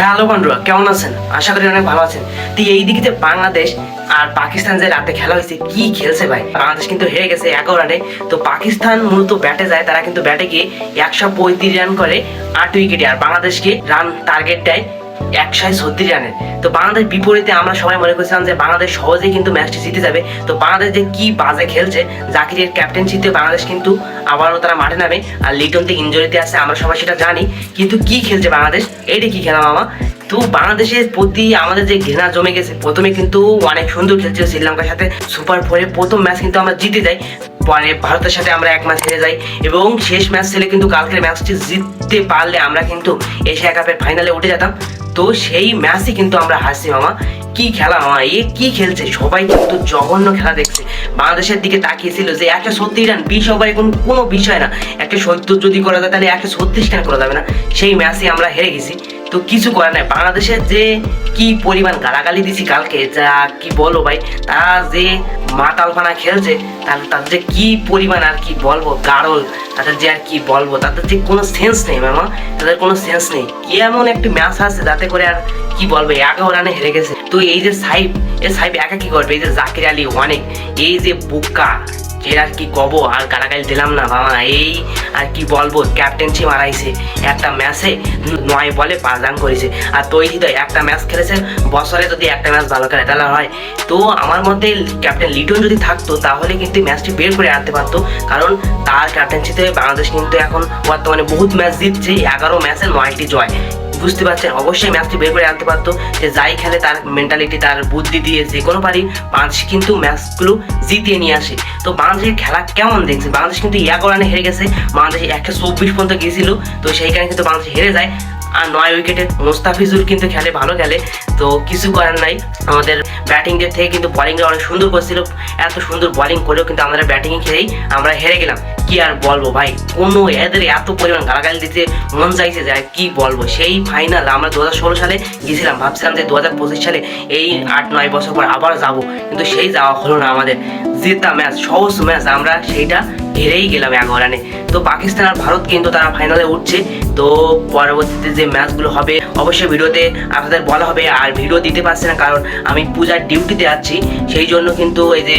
হ্যাঁ হ্যালো বন্ধুরা, কেমন আছেন? আশা করি অনেক ভালো আছেন। তো এই দিকে যে বাংলাদেশ আর পাকিস্তান যে রাতে খেলা হয়েছে, কি খেলছে ভাই? বাংলাদেশ কিন্তু হেরে গেছে এগারো রানে। তো পাকিস্তান মূলত ব্যাটে যায়, তারা কিন্তু ব্যাটে গিয়ে একশো পঁয়ত্রিশ রান করে আট উইকেটে। আর বাংলাদেশকে রান টার্গেট দেয় একশো ছত্রিশ রানের তো বাংলাদেশ বিপরীতে আমরা সবাই মনে করছিলাম যে বাংলাদেশ সহজেই কিন্তু ম্যাচটি জিতে যাবে। তো বাংলাদেশ যে কি বাজে খেলছে, জাকিরের ক্যাপ্টেনশিপে বাংলাদেশ কিন্তু আবারও তারা মাঠে নামে আর লিটন তো ইঞ্জুরিতে আছে, আমরা সবাই সেটা জানি। কিন্তু কি খেলছে বাংলাদেশ? এইটা কি খেলা মামা? তো বাংলাদেশের প্রতি আমাদের যে ঘৃণা জমে গেছে, প্রথমে কিন্তু অনেক সুন্দর খেলছিল শ্রীলঙ্কার সাথে। সুপার ফোরে প্রথম ম্যাচ কিন্তু আমরা জিতে যাই। পরে ভারতের সাথে আমরা এক ম্যাচ হেরে যাই। এবং শেষ ম্যাচ ছেলে কিন্তু কালকের ম্যাচটি জিততে পারলে আমরা কিন্তু এশিয়া কাপের ফাইনালে উঠে যেতাম। তো সেই ম্যাচে কিন্তু আমরা হাসি মামা। কি খেলা, মামা? এ কি খেলছে? সবাই কিন্তু জঘন্য খেলা দেখছে। বাংলাদেশের দিকে তাকিয়েছিল যে একটা ছত্রিশ রান, বিশ ওভারে কোনো কোনো বিষয় না। একটা সত্তর যদি করা যায়, তাহলে একটা ছত্রিশ রান করা যাবে না? সেই ম্যাচে আমরা হেরে গেছি। তো কিছু করার নাই। বাংলাদেশের যে কি পরিমাণ গালাগালি দিছি কালকে, যা কি বলো ভাই তারা যে মাতালখানা খেলছে, তার তাদের যে কি পরিমাণ আর কি বলব গাড়ল তাদের যে আর কি বলব, তাদের যে কোনো সেন্স নেই মামা, তাদের কোনো সেন্স নেই। কি এমন একটি ম্যাচ আছে যাতে করে আর কি বলব এগারো রানে হেরে গেছে। তো এই যে সাইব এই সাইব একা কি করবে? এই যে জাকির আলী, অনেক। এই যে বুকা এর আর কি কব? আর গালাগালি দিলাম না বাবা এই আর কি বলব? ক্যাপ্টেন্সি মারাইছে একটা ম্যাচে নয় বলে পাঁচ করেছে। আর তৈরি তো একটা ম্যাচ খেলেছে, বছরে যদি একটা ম্যাচ ভালো খেলে, তাহলে হয়। তো আমার মতে ক্যাপ্টেন লিটন যদি থাকতো, তাহলে কিন্তু ম্যাচটি বের করে আনতে পারতো। কারণ তার ক্যাপ্টেন্সিতে বাংলাদেশ কিন্তু এখন বর্তমানে বহুত ম্যাচ জিতছে। এগারো ম্যাচে নয়টি জয়। বুঝতে পারছেন? অবশ্যই ম্যাচটি বের করে আনতে পারতো। যে যাই খেলে, তার মেন্টালিটি তার বুদ্ধি দিয়ে যে কোনো পারি, বাংলাদেশ কিন্তু ম্যাচগুলো জিতিয়ে নিয়ে আসে। তো বাংলাদেশের খেলা কেমন দেখছে বাংলাদেশ কিন্তু ইয়া রানে হেরে গেছে। বাংলাদেশ একশো চব্বিশ পর্যন্ত গিয়েছিল। তো সেইখানে কিন্তু বাংলাদেশ হেরে যায়। আর নয় উইকেটে মোস্তাফিজুল কিন্তু খেলে, ভালো খেলে। তো কিছু করার নাই। আমাদের ব্যাটিং এর থেকে কিন্তু বলিংটা অনেক সুন্দর করছিল। এত সুন্দর বলিং করেও কিন্তু আমরা ব্যাটিং খেলেই আমরা হেরে গেলাম। কি আর বলব ভাই? কোনো এদের এত পরিমাণ গালাগালি দিতে মন চাইছে যে কি বলব? সেই ফাইনাল আমরা দু হাজার ষোলো সালে গেছিলাম ভাবছিলাম যে দু হাজার পঁচিশ সালে এই আট, নয় বছর পর আবার যাব। কিন্তু সেই যাওয়া হলো না আমাদের। জেতা ম্যাচ সহজ ম্যাচ আমরা সেইটা হেরেই গেলাম এগারো রানে। তো পাকিস্তান আর ভারত কিন্তু তারা ফাইনালে উঠছে। তো পরবর্তীতে যে ম্যাচগুলো হবে, অবশ্যই ভিডিওতে আপনাদের বলা হবে আর ভিডিও দিতে পারছে না, কারণ আমি পূজার ডিউটিতে আছি। সেই জন্য কিন্তু এই যে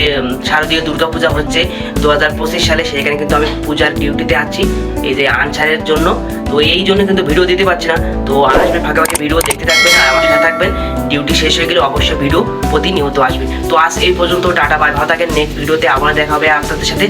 শারদীয় দুর্গা পূজা হচ্ছে দু হাজার পঁচিশ সালে, সেখানে কিন্তু আমি পূজার ডিউটিতে আছি, এই যে আনসারের জন্য। তো এই জন্য কিন্তু ভিডিও দিতে পারছি না। তো আসবে ফাঁকে ফাঁকে ভিডিও দেখতে থাকবেন আর আমার সাথে থাকবেন। ডিউটি শেষ হয়ে গেলে অবশ্যই ভিডিও প্রতিনিয়ত আসবে। তো আজ এই পর্যন্ত, টাটা বাই ভালো থাকেন। নেক্সট ভিডিওতে আবার দেখা হবে আপনাদের সাথে।